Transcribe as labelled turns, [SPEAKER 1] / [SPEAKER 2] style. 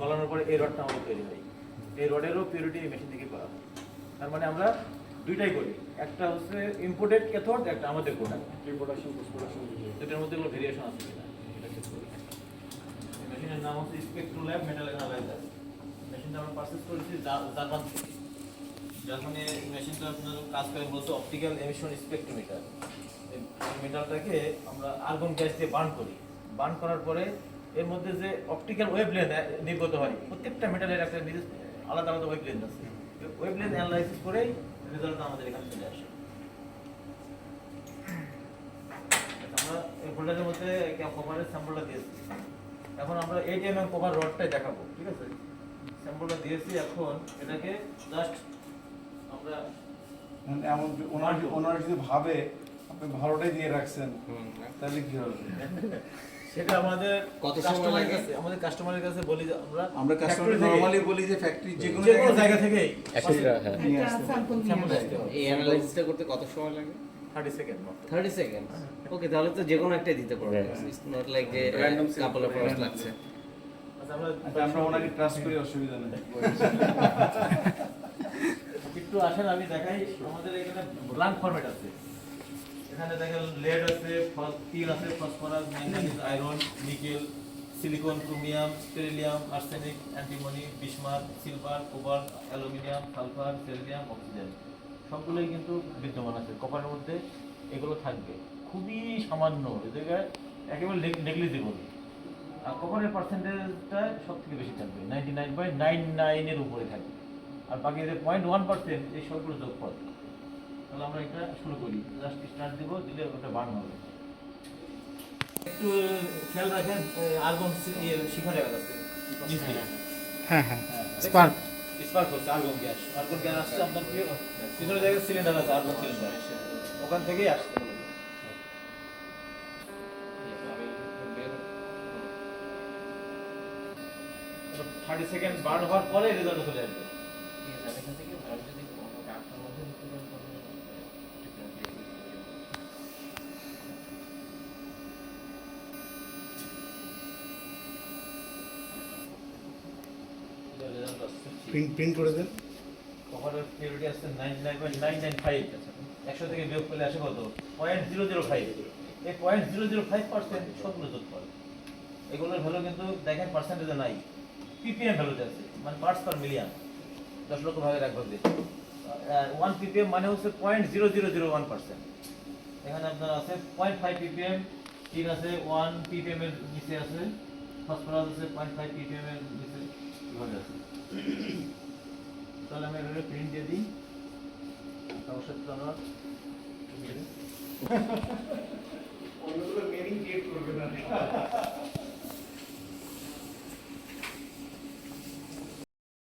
[SPEAKER 1] গলানোর পরে এই রডটা আমাদের তৈরি হয়। এই রডেরও পিউরিটি এই মেশিন থেকে করা হয়। তার মানে আমরা দুইটাই করি। একটা হচ্ছে ইম্পোর্টেড ক্যাথোড একটা আমাদের প্রোডাক্ট
[SPEAKER 2] প্রোডাকশন পোস্ট প্রোডাকশন
[SPEAKER 1] দুটার মধ্যে কোনো ভেরিয়েশন আছে কিনা? মেশিনের নাম হচ্ছে স্পেকট্রো ল্যাব মেটাল অ্যানালাইজার মেশিনটা আমরা পারচেজ করেছি জার্মান থেকে। জার্মানি মেশিনটা আপনার কাজ করে বলতে অপটিক্যাল এমিশন স্পেকট্রোমিটার এই মেটালটাকে আমরা আর্গন গ্যাস দিয়ে বার্ন করি। বার্ন করার পরে এর মধ্যে যে অপটিক্যাল ওয়েভলেন্থ নির্গত হয় প্রত্যেকটা মেটালের একটা আলাদা আলাদা ওয়েভলেন্থ আছে। ওয়েভলেন্থ অ্যানালাইসিস করেই রেজাল্ট আমাদের এখানে চলে আসে। আমরা এই ফোল্ডারের মধ্যে কভারের স্যাম্পলটা দিয়েছি। এখন আমরা এইট এম এম কভার রডটাই দেখাবো ঠিক আছে? স্যাম্পলটা দিয়েছি এখন এটাকে জাস্ট আমরা
[SPEAKER 3] মানে এমন ওনার ওনারা যদি ভাবে আপনি ভালোটাই দিয়ে রাখছেন তাহলে কি হবে?
[SPEAKER 1] সেটা আমাদের
[SPEAKER 4] কত সময়
[SPEAKER 1] কাস্টমারের কাছে আমাদের কাস্টমারের কাছে বলি আমরা
[SPEAKER 3] আমরা কাস্টমার নরমালি বলি যে ফ্যাক্টরি যে কোনো
[SPEAKER 1] জায়গা থেকেই।
[SPEAKER 5] একটা হ্যাঁ।
[SPEAKER 3] নিয়ে
[SPEAKER 6] একটা
[SPEAKER 3] আসতে
[SPEAKER 6] স্যাম্পল নিয়ে
[SPEAKER 1] স্যাম্পল
[SPEAKER 6] আসতে
[SPEAKER 1] আসতে হবে।
[SPEAKER 4] এই অ্যানালাইসিসটা করতে কত সময় লাগে?
[SPEAKER 1] থার্টি সেকেন্ড মাত্র।
[SPEAKER 4] থার্টি সেকেন্ড ওকে তাহলে তো যে কোনো একটাই দিতে পারবে
[SPEAKER 5] হ্যাঁ।
[SPEAKER 4] ইটস নট লাইক যে
[SPEAKER 3] Random
[SPEAKER 4] কাপল অফ আওয়ার্স লাগছে।
[SPEAKER 1] আচ্ছা আমরা
[SPEAKER 3] আচ্ছা, ওনাকে ট্রাস্ট করি অসুবিধা নেই।
[SPEAKER 1] একটু আসেন আমি দেখাই। আমাদের এখানে ব্ল্যাঙ্ক ফরম্যাট আছে। এখানে দেখেন লেড আছে তিন আছে, phosphorus manganese iron, nickel, silicon, chromium, স্টেরিলিয়াম, arsenic, antimony bismuth silver, cobalt, aluminium, sulphur selenium oxygen. সবগুলোই কিন্তু বিদ্যমান আছে। কপারের মধ্যে এগুলো থাকবে। খুবই সামান্য, এ জায়গায় একেবারে নেগলিজিবল আর কপারের পার্সেন্টেজটা সব থেকে বেশি থাকবে। নাইনটি নাইন পয়েন্ট নাইন নাইনের উপরে থাকবে। আর বাকি যে পয়েন্ট ওয়ান পার্সেন্ট এই সবগুলো যোগফল। তাহলে আমরা এটা শুরু করি। জাস্ট স্টার্ট দিব দিলে ওটা বার্ন হবে। একটু খেয়াল রাখেন আর্গন শিখরে আছে।
[SPEAKER 2] হ্যাঁ হ্যাঁ। স্পার্ক
[SPEAKER 1] স্পার্ক হচ্ছে আর্গন গ্যাস আর্গন গ্যাস আসছে আপনার পিছনে জায়গায় সিলিন্ডার আছে আর্গন সিলিন্ডার ওখান থেকেই আসছে। থার্টি সেকেন্ড বার্ন হওয়ার পরে রেজাল্ট চলে আসবে। রেজাল্ট আসছে
[SPEAKER 2] প্রিন্ট প্রিন্ট করে দেন।
[SPEAKER 1] আছে মানে মানে হচ্ছে point zero zero zero one percent এখানে আপনার আছে পয়েন্ট ফাইভ পিপিএম আছে ওয়ান পিপিএম এর নিচে আছে। আছে পয়েন্ট ফাইভ পিপিএম এর নিচে। তাহলে আমি এভাবে প্রিন্ট দিয়ে দিই সমস্যা তো আমার
[SPEAKER 3] অন্যগুলো মেরিং ক্রিয়েট করবে না